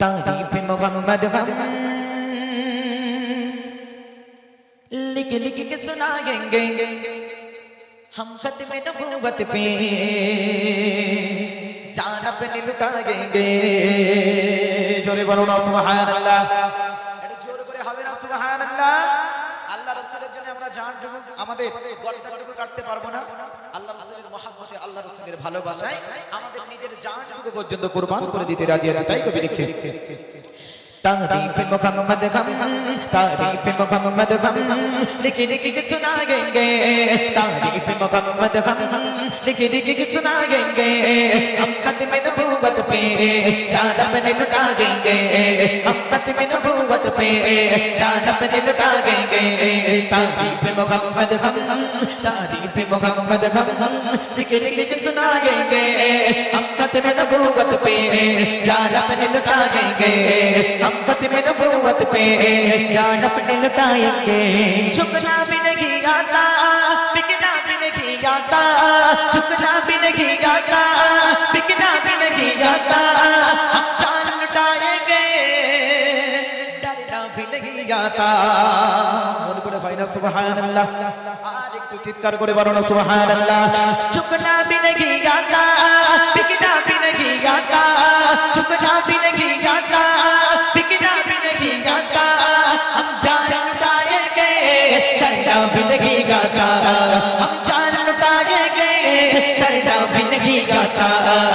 तारीफ मोहम्मद हम लिख लिख के सुनाएंगे हम खत में नबूवत पे जान अपने लुटाएंगे जोरे बोलो ना सुभान अल्लाह जोर करे हवे ना सुभान अल्लाह রাসূলের জন্য আমরা জান দেব আমাদের গর্দানটুকু কাটতে পারবো না আল্লাহ রাসূলের মহব্বতে আল্লাহ রাসূলের ভালোবাসায় আমাদের নিজের জানটুকু পর্যন্ত কুরবান করে দিতে রাজি আছে তাই কবি লিখছে तारीफ मोहम्मद हम तारीफ मोहम्मद हम लिख लिख के सुनाएंगे तारीफ मोहम्मद हम लिख लिख के सुनाएंगे हम खत्म नबूवत पे जान अपने लुटा देंगे हम खत्म नबूवत पे जान अपने लुटा देंगे तारीफ़ मोहम्मद हम तारीफ़ मोहम्मद हम लिख लिख के सुनाएँगे हम खत्म नबूवत पे जान अपने लुटा देंगे हम खत्म नबूवत पे जान अपने लुटाएँगे झुकना भी नहीं आता बिकना भी नहीं आता झुकना भी नहीं आता बिकना भी नहीं आता भी नहीं आता মন করে ভাই না সুবহানাল্লাহ আর একটু চিৎকার করে বলো না সুবহানাল্লাহ झुकना भी नहीं आता बिकना भी नहीं आता झुकना भी नहीं आता बिकना भी नहीं आता हम जान लुटाएंगे डरना भी नहीं आता हम जान लुटाएंगे डरना भी नहीं आता आका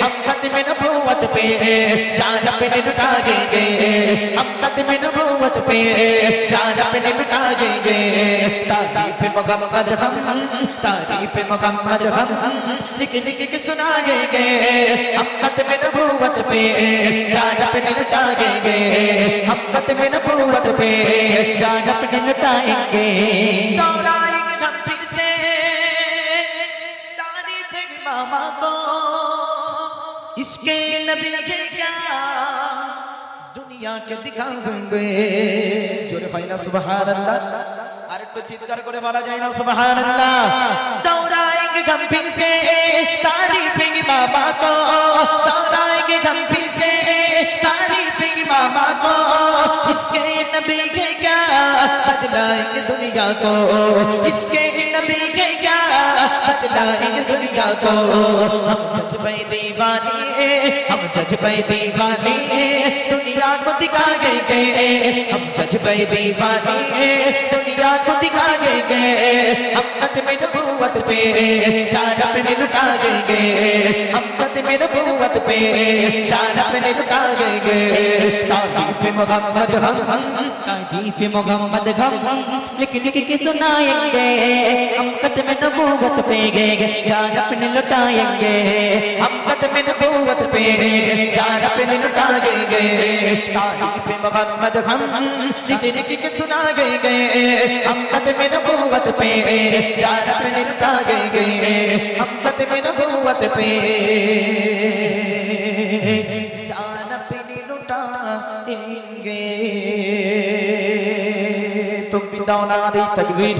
हम खत्म नबूवत पे, जान अपने लुटाएँगे हम खत्म नबूवत पे, जान अपने लुटाएँगे तारीफ़ मोहम्मद हम, तारीफ़ मोहम्मद हम लिख लिख के सुनाएँगे। हम खत्म नबूवत पे, जान अपने लुटाएँगे हम खत्म नबूवत पे, जान अपने लुटाएँगे दोहराएँगे हम फिर से, तारीफ़ मामा को। इसके नबी के क्या দুনিয়া কে দিখাবে জোরে হয় না সুবহানাল্লাহ আর একটু চিৎকার করে बारा जाए ना सुबह দৌড়াएँगे हम फिर से, तारीफेंगे बाबा को। दौड़ाएँगे हम फिर से, तारीफेंगे बाबा को। इसके नबी के क्या बदलाएँगे दुनिया को? इसके नबी के क्या बदलाएंगे दुनिया को हम जज्बे दीवानी हम जज्बे दीवानी दुनिया को दिखाएंगे हम जज्बे दीवानी दुनिया को दिखाएंगे हम खत्म नबूवत पे जान अपने लुटाएँगे। हम खत्म नबूवत पे जान अपने लुटाएँगे। तारीफ़ मोहम्मद हम, तारीफ़ मोहम्मद हम। लिख लिख के सुनाएँगे हम खत्म नबूवत पे जान अपने लुटाएँगे। हम खत्म नबूवत पे जान अपने लुटाएँगे। तारीफ़ मोहम्मद हम, लिख लिख के सुनाएँगे। हम खत्म नबूवत पे जान अपने लुटाएंगे हम खत्म नबूवत पे जान अपनी लुटाएंगे तुम भी दाना तकबीर